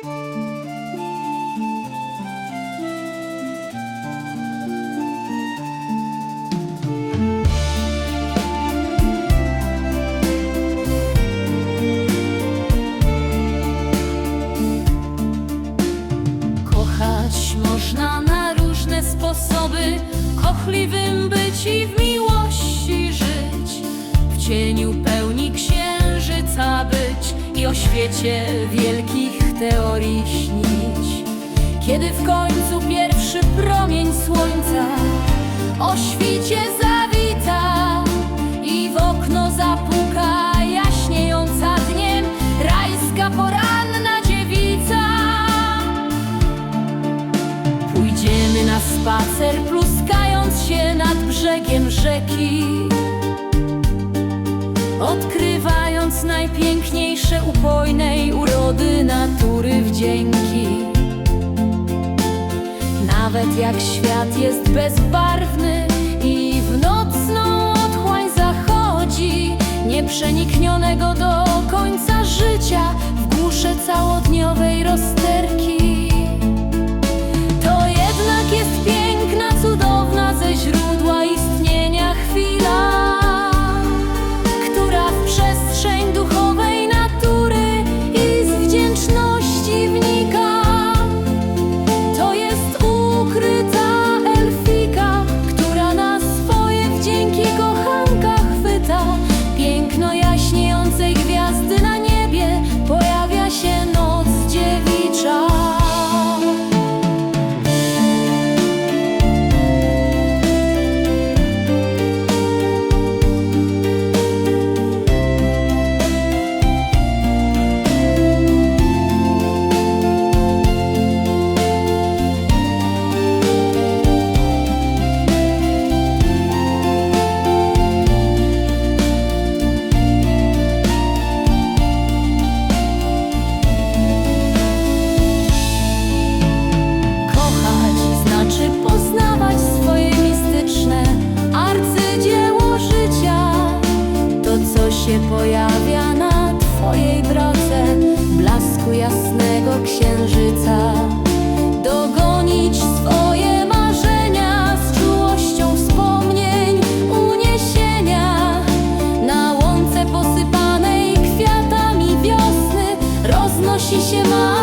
Kochać można na różne sposoby, kochliwym być i w miłości żyć, w cieniu pełni księżyca być i o świecie wielkich teorii śnić. Kiedy w końcu pierwszy promień słońca o świcie zawita i w okno zapuka jaśniejąca dniem rajska poranna dziewica. Pójdziemy na spacer, pluskając się nad brzegiem rzeki. Odkrywając najpiękniejsze upojnej Nawet jak świat jest bezbarwny i w nocną otchłań zachodzi, nieprzeniknionego do końca życia w głusze całodniowej rozterki. ししまう